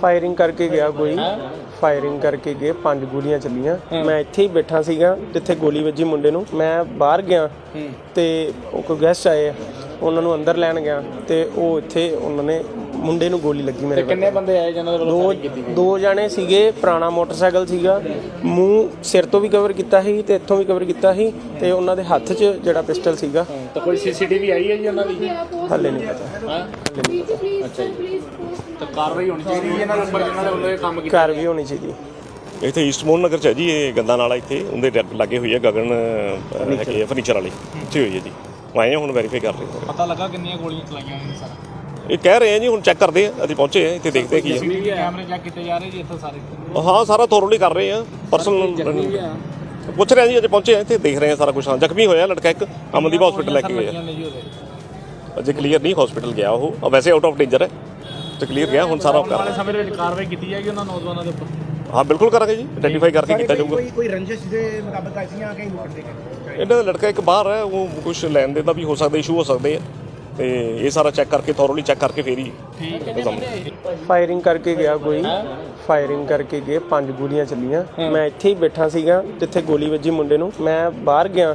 Firing ਕਰਕੇ ਗਿਆ ਕੋਈ। ਫਾਇਰਿੰਗ ਕਰਕੇ ਗਏ ਪੰਜ ਗੋਲੀਆਂ ਚੱਲੀਆਂ। ਮੈਂ ਇੱਥੇ ਹੀ ਬੈਠਾ ਸੀਗਾ ਜਿੱਥੇ ਗੋਲੀ ਵੱਜੀ ਮੁੰਡੇ ਨੂੰ। ਮੈਂ ਬਾਹਰ ਗਿਆ ਤੇ ਉਹ ਕੋਈ ਗੈਸਟ ਆਏ ਆ, ਉਹਨਾਂ ਨੂੰ ਅੰਦਰ ਲੈਣ ਗਿਆ ਤੇ ਉਹ ਇੱਥੇ ਉਹਨਾਂ ਨੇ ਮੁੰਡੇ ਨੂੰ ਗੋਲੀ ਲੱਗੀ ਮੇਰੇ ਵੱਲ। ਕਿੰਨੇ ਬੰਦੇ ਆਏ ਜਿਹਨਾਂ ਦੇ ਵੱਲੋਂ ਦੋ ਕੀਤੀ ਗਈ ਦੋ ਜਾਣੇ ਸੀਗੇ ਪੁਰਾਣਾ ਮੋਟਰਸਾਈਕਲ ਸੀਗਾ। ਮੂੰਹ ਸਿਰ ਤੋਂ ਵੀ ਕਵਰ ਕੀਤਾ ਸੀ ਤੇ ਇੱਥੋਂ ਵੀ ਕਵਰ ਕੀਤਾ ਸੀ ਤੇ ਉਹਨਾਂ ਦੇ ਹੱਥ 'ਚ ਜਿਹੜਾ ਪਿਸਟਲ ਸੀਗਾ। ਤਾਂ ਕੋਈ ਸੀਸੀਟੀਵੀ ਆਈ ਹੈ ਜੀ ਉਹਨਾਂ ਦੀ? ਹੱਲੇ ਨਹੀਂ ਪਤਾ। ਹਾਂ? ਅੱਛਾ ਜੀ। ਤਾਂ ਕਾਰਵਾਈ ਹੋਣੀ ਚਾਹੀਦੀ ਹੈ ਇਹਨਾਂ ਦੇ ਉੱਪਰ ਜਿਹਨਾਂ ਦੇ ਵੱਲੋਂ ਇਹ ਕੰਮ ਕੀਤਾ ਘਰ ਵੀ ਹੋਣੀ ਚਾਹੀਦੀ ਇੱਥੇ ਈਸਟ ਮੋਹਨ ਨਗਰ ਚ ਹੈ ਜੀ ਇਹ ਗੰਦਾ ਨਾਲਾ ਇੱਥੇ। ਉਹਦੇ ਲ- ਲਾਗੇ ਹੋਈ ਹੈ ਗਗਨ ਅਹ, ਹੈਗੀ ਹੈ ਫਰਨੀਚਰ ਵਾਲੀ। ਇੱਥੇ ਹੋਈ ਹੈ ਜੀ। ਉਹ ਆਏ ਹਾਂ ਹੁਣ ਵੈਰੀਫਾਈ ਕਰ ਰਹੇ ਹਾਂ ਪਤਾ ਲੱਗਾ ਕਿੰਨੀਆਂ ਗੋਲੀਆਂ ਚਲਾਈਆਂ ਨੇ ਸਰ। ਇਹ ਕਹਿ ਰਹੇ ਆ ਜੀ ਹੁਣ ਚੈੱਕ ਕਰਦੇ ਆ ਅਸੀਂ ਪਹੁੰਚੇ ਆ ਇੱਥੇ ਦੇਖਦੇ ਕੀ ਹੈ ਕੈਮਰੇ ਚੈੱਕ ਕੀਤੇ ਜਾ ਰਹੇ ਜੀ ਇੱਥੇ ਸਾਰੇ। ਹਾਂ ਸਾਰਾ ਥੋਰਲੀ ਕਰ ਰਹੇ ਆ ਪਰਸਨਲ ਪੁੱਛ ਰਹੇ ਆ ਜੀ ਅਜੇ ਪਹੁੰਚੇ ਆ ਇੱਥੇ ਦੇਖ ਰਹੇ ਆ ਸਾਰਾ ਕੁਝ ਹਾਂ ਜ਼ਖਮੀ ਹੋਇਆ ਲੜਕਾ ਇੱਕ ਅਮਨਦੀਪ ਹਸਪੀਟਲ ਲੈ ਕੇ ਗਏ ਆ ਅਜੇ ਕਲੀਅਰ ਨਹੀਂ ਹਸਪੀਟਲ ਗਿਆ ਉਹ। ਵੈਸੇ ਆਊਟ ਆਫ ਡੇਂਜਰ ਹੈ। ਤੇ ਕਲੀਅਰ ਗਿਆ ਹੁਣ ਸਾਰਾ ਉਹ ਕਰ ਵਾਲੇ ਰਹੇ ਸਮੇਂ ਦੇ ਵਿੱਚ ਕਾਰਵਾਈ ਕੀਤੀ ਜਾਏਗੀ ਉਹਨਾਂ ਨੌਜਵਾਨਾਂ ਦੇ ਉੱਪਰ। ਆ। ਹਾਂ ਬਿਲਕੁਲ ਕਰਾਂਗੇ ਜੀ ਆਈਡੈਂਟੀਫਾਈ ਕਰਕੇ ਕੀਤਾ ਜਾਊਗਾ। ਕੋਈ ਕੋਈ ਰੰਜਿਸ਼ ਦੇ ਮੁਤਾਬਕ ਆਈਆਂ ਕਿ ਨੋਟ ਦੇ ਇਹਨਾਂ ਦਾ ਲੜਕਾ ਇੱਕ ਬਾਹਰ ਹੈ ਉਹ ਕੁਝ ਲੈਣ ਦੇ ਦਾ ਵੀ ਹੋ ਸਕਦਾ ਇਸ਼ੂ ਹੋ ਸਕਦੇ ਆ। ਤੇ ਇਹ ਸਾਰਾ ਚੈੱਕ ਕਰਕੇ ਥੋਰਲੀ ਚੈੱਕ ਕਰਕੇ ਫੇਰ ਹੀ ਫਾਇਰਿੰਗ ਕਰਕੇ ਗਿਆ ਕੋਈ। ਫਾਇਰਿੰਗ ਕਰਕੇ ਗਏ ਪੰਜ ਗੋਲੀਆਂ ਚੱਲੀਆਂ। ਮੈਂ ਇੱਥੇ ਹੀ ਬੈਠਾ ਸੀਗਾ ਜਿੱਥੇ ਗੋਲੀ ਵੱਜੀ ਮੁੰਡੇ ਨੂੰ। ਮੈਂ ਬਾਹਰ ਗਿਆ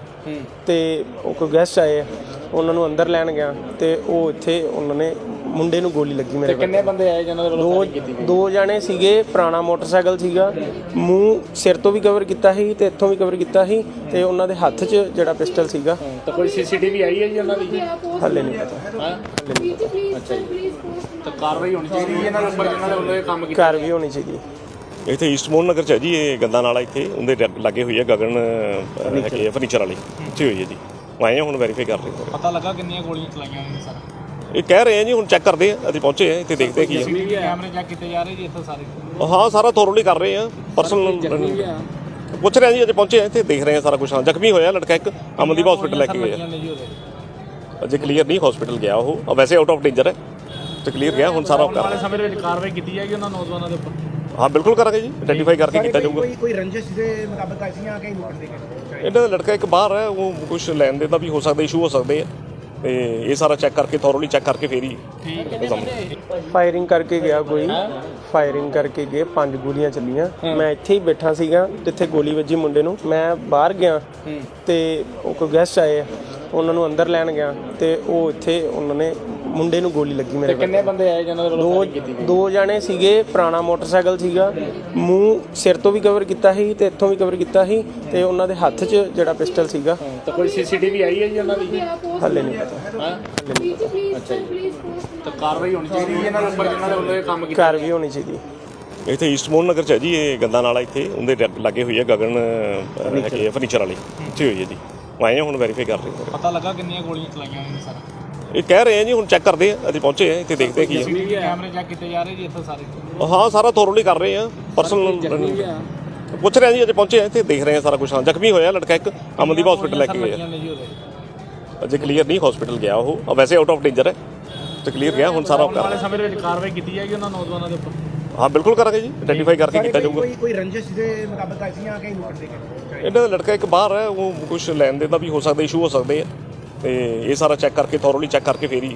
ਤੇ ਉਹ ਕੋਈ ਗੈਸਟ ਆਏ ਆ, ਉਹਨਾਂ ਨੂੰ ਅੰਦਰ ਲੈਣ ਗਿਆ ਤੇ ਉਹ ਇੱਥੇ ਉਹਨਾਂ ਨੇ ਮੁੰਡੇ ਨੂੰ ਗੋਲੀ ਲੱਗੀ ਮੇਰੇ। ਕਿੰਨੇ ਬੰਦੇ ਆਏ ਜਿਹਨਾਂ ਦੇ ਵੱਲੋਂ ਦੋ ਕੀਤੀ ਗਈ? ਦੋ ਜਾਣੇ ਸੀਗੇ ਪੁਰਾਣਾ ਮੋਟਰਸਾਈਕਲ ਸੀਗਾ। ਮੂੰਹ ਸਿਰ ਤੋਂ ਵੀ ਕਵਰ ਕੀਤਾ ਸੀ ਤੇ ਇੱਥੋਂ ਵੀ ਕਵਰ ਕੀਤਾ ਸੀ ਤੇ ਉਹਨਾਂ ਦੇ ਹੱਥ 'ਚ ਜਿਹੜਾ ਪਿਸਟਲ ਸੀਗਾ। ਤਾਂ ਕੋਈ ਸੀਸੀਟੀਵੀ ਆਈ ਹੈ ਜੀ ਉਹਨਾਂ ਦੀ? ਹੱਲੇ ਨਹੀਂ ਪਤਾ। ਹਾਂ? ਅੱਛਾ ਜੀ। ਤਾਂ ਕਾਰਵਾਈ ਹੋਣੀ ਚਾਹੀਦੀ ਹੈ ਇਹਨਾਂ ਦੇ ਉੱਪਰ ਜਿਹਨਾਂ ਦੇ ਵੱਲੋਂ ਇਹ ਕੰਮ ਕੀਤਾ। ਵੀ ਹੋਣੀ ਚਾਹੀਦੀ ਇੱਥੇ ਈਸਟ ਮੋਹਨ ਨਗਰ ਚ ਹੈ ਜੀ ਇਹ ਗੰਦਾ ਨਾਲਾ ਇੱਥੇ ਉਹਦੇ ਲ- ਲਾਗੇ ਹੋਈ ਹੈ ਗਗਨ ਅਹ, ਹੈਗੀ ਫਰਨੀਚਰ ਵਾਲੀ। ਇੱਥੇ ਹੋਈ ਹੈ ਜੀ। ਆਏ ਹਾਂ ਹੁਣ ਵੈਰੀਫਾਈ ਕਰ ਰਹੇ ਹਾਂ। ਪਤਾ ਲੱਗਾ ਕਿੰਨੀਆਂ ਗੋਲੀਆਂ ਚਲਾਈਆਂ ਨੇ ਸਰ ਇਹ ਕਹਿ ਰਹੇ ਆ ਜੀ ਹੁਣ ਚੈੱਕ ਕਰਦੇ ਆ ਅਸੀਂ ਪਹੁੰਚੇ ਆ ਇੱਥੇ ਦੇਖਦੇ ਕੀ ਹੈ ਸੀਸੀਟੀਵੀ ਕੈਮਰੇ ਚੈੱਕ ਕੀਤੇ ਜਾ ਰਹੇ ਜੀ ਇੱਥੇ ਸਾਰੇ। ਹਾਂ ਸਾਰਾ ਥੋਰਲੀ ਕਰ ਰਹੇ ਆ ਪਰਸਨਲ ਪੁੱਛ ਰਹੇ ਆ ਜੀ ਅਜੇ ਪਹੁੰਚੇ ਆ ਇੱਥੇ ਦੇਖ ਰਹੇ ਆ ਸਾਰਾ ਕੁਝ ਹਾਂ ਜ਼ਖਮੀ ਹੋਇਆ ਲੜਕਾ ਇੱਕ ਅਮਨਦੀਪ ਹਸਪੀਟਲ ਲੈ ਕੇ ਆ। ਉਹਦੇ ਅਜੇ ਕਲੀਅਰ ਨਹੀਂ ਹਸਪੀਟਲ ਗਿਆ ਉਹ ਵੈਸੇ ਆਊਟ ਆਫ ਡੇਂਜਰ ਹੈ ਤੇ ਕਲੀਅਰ ਗਿਆ ਹੁਣ ਸਾਰਾ ਕਰ ਸਮੇਂ ਦੇ ਵਿੱਚ ਕਾਰਵਾਈ ਕੀਤੀ ਜਾਏਗੀ ਉਹਨਾਂ ਨੌਜਵਾਨਾਂ ਦੇ ਉੱਪਰ। ਹਾਂ। ਬਿਲਕੁਲ ਕਰਾਂਗੇ ਜੀ ਆਈਡੈਂਟੀਫਾਈ ਕਰਕੇ ਕੀਤਾ ਜਾਊਗਾ। ਕੋਈ ਕੋਈ ਰੰਜਿਸ਼ ਦੇ ਮੁਤਾਬਕ ਆਈਆਂ ਕਿ ਨੋਟ ਦੇ ਕੇ ਇਹਨਾਂ ਦਾ ਲੜਕਾ ਇੱਕ ਬਾਹਰ ਹੈ ਉਹ ਕੁਝ ਲੈਣ ਦੇ ਦਾ ਵੀ ਹੋ ਸਕਦਾ ਇਸ਼ੂ ਹੋ ਸਕਦੇ ਆ। ਤੇ ਇਹ ਸਾਰਾ ਚੈੱਕ ਕਰਕੇ ਥੋਰਲੀ ਚੈੱਕ ਕਰਕੇ ਫੇਰ ਹੀ ਫਾਇਰਿੰਗ ਕਰਕੇ ਗਿਆ ਕੋਈ। ਫਾਇਰਿੰਗ ਕਰਕੇ ਗਏ ਪੰਜ ਗੋਲੀਆਂ ਚੱਲੀਆਂ। ਮੈਂ ਇੱਥੇ ਹੀ ਬੈਠਾ ਸੀਗਾ ਜਿੱਥੇ ਗੋਲੀ ਵੱਜੀ ਮੁੰਡੇ ਨੂੰ। ਮੈਂ ਬਾਹਰ ਗਿਆ ਤੇ ਉਹ ਕੋਈ ਗੈਸਟ ਆਏ ਆ, ਉਹਨਾਂ ਨੂੰ ਅੰਦਰ ਲੈਣ ਗਿਆ ਤੇ ਉਹ ਇੱਥੇ ਉਹਨਾਂ ਨੇ ਮੁੰਡੇ ਨੂੰ ਗੋਲੀ ਲੱਗੀ ਮੇਰੇ। ਕਿੰਨੇ ਬੰਦੇ ਆਏ ਜਿਹਨਾਂ ਦੇ ਵੱਲੋਂ ਦੋ ਫਾਇਰਿੰਗ ਕੀਤੀ ਗਈ? ਦੋ ਜਾਣੇ ਸੀਗੇ ਪੁਰਾਣਾ ਮੋਟਰਸਾਈਕਲ ਸੀਗਾ। ਮੂੰਹ ਸਿਰ ਤੋਂ ਵੀ ਕਵਰ ਕੀਤਾ ਸੀ ਤੇ ਇੱਥੋਂ ਵੀ ਕਵਰ ਕੀਤਾ ਸੀ ਤੇ ਉਹਨਾਂ ਦੇ ਹੱਥ 'ਚ ਜਿਹੜਾ ਪਿਸਟਲ ਸੀਗਾ। ਤਾਂ ਕੋਈ ਸੀਸੀਟੀਵੀ ਆਈ ਹੈ ਜੀ ਉਹਨਾਂ ਦੀ? ਹੱਲੇ ਨਹੀਂ ਪਤਾ। ਹਾਂ? ਅੱਛਾ ਜੀ। ਤਾਂ ਕਾਰਵਾਈ ਹੋਣੀ ਚਾਹੀਦੀ ਹੈ ਇਹਨਾਂ ਦੇ ਉੱਪਰ ਜਿਹਨਾਂ ਦੇ ਵੱਲੋਂ ਇਹ ਕੰਮ ਕੀਤਾ। ਘਰ ਵੀ ਹੋਣੀ ਚਾਹੀਦੀ ਇੱਥੇ ਈਸਟ ਮੋਹਨ ਨਗਰ ਚ ਹੈ ਜੀ ਇਹ ਗੰਦਾ ਨਾਲਾ ਇੱਥੇ। ਉਹਦੇ ਲਾਗੇ ਹੋਈ ਹੈ ਗਗਨ ਹੈਗੀ ਫਰਨੀਚਰ ਵਾਲੀ। ਇੱਥੇ ਹੋਈ ਹੈ ਜੀ। ਆਏ ਹੁਣ ਵੈਰੀਫਾਈ ਕਰ ਰਹੇ ਹਾਂ ਪਤਾ ਲੱਗਾ ਕਿੰਨੀਆਂ ਗੋਲੀਆਂ ਚਲਾਈਆਂ ਨੇ ਸਰ। ਇਹ ਕਹਿ ਰਹੇ ਆ ਜੀ ਹੁਣ ਚੈੱਕ ਕਰਦੇ ਆ ਅਸੀਂ ਪਹੁੰਚੇ ਆ ਇੱਥੇ ਦੇਖਦੇ ਕੀ ਹੈ ਸੀਸੀਟੀਵੀ ਕੈਮਰੇ ਚੈੱਕ ਕੀਤੇ ਜਾ ਰਹੇ ਜੀ ਇੱਥੇ ਸਾਰੇ। ਹਾਂ ਸਾਰਾ ਥੋਰਲੀ ਕਰ ਰਹੇ ਆ ਪਰਸਨਲ ਪੁੱਛ ਰਹੇ ਆ ਜੀ ਅਜੇ ਪਹੁੰਚੇ ਆ ਇੱਥੇ ਦੇਖ ਰਹੇ ਆ ਸਾਰਾ ਕੁਝ ਹਾਂ ਜ਼ਖਮੀ ਹੋਇਆ ਲੜਕਾ ਇੱਕ ਅਮਨਦੀਪ ਹਸਪੀਟਲ ਲੈ ਕੇ ਗਏ ਆ ਅਜੇ ਕਲੀਅਰ ਨਹੀਂ ਹਸਪੀਟਲ ਗਿਆ ਉਹ ਅਹ ਵੈਸੇ ਆਊਟ ਆਫ ਡੇਂਜਰ ਹੈ ਤੇ ਕਲੀਅਰ ਗਿਆ ਹੁਣ ਸਾਰਾ ਉਹ ਕਰ ਵਾਲੇ ਰਹੇ ਸਮੇਂ ਦੇ ਵਿੱਚ ਕਾਰਵਾਈ ਕੀਤੀ ਜਾਏਗੀ ਉਹਨਾਂ ਨੌਜਵਾਨਾਂ ਦੇ ਉੱਪਰ? ਆ। ਹਾਂ ਬਿਲਕੁਲ ਕਰਾਂਗੇ ਜੀ ਆਈਡੈਂਟੀਫਾਈ ਕਰਕੇ ਕੀਤਾ ਜਾਊਗਾ। ਕੋਈ ਕੋਈ ਰੰਜਿਸ਼ ਦੇ ਮੁਤਾਬਕ ਆਈਆਂ ਕਿ ਨੋਟ ਦੇ ਕੇ ਇਹਨਾਂ ਦਾ ਲੜਕਾ ਇੱਕ ਬਾਹਰ ਹੈ ਉਹ ਕੁਝ ਲੈਣ ਦੇ ਦਾ ਵੀ ਹੋ ਸਕਦਾ ਇਸ਼ੂ ਹੋ ਸਕਦੇ ਆ। ਤੇ ਇਹ ਸਾਰਾ ਚੈੱਕ ਕਰਕੇ ਥੋਰਲੀ ਚੈੱਕ ਕਰਕੇ ਫੇਰ ਹੀ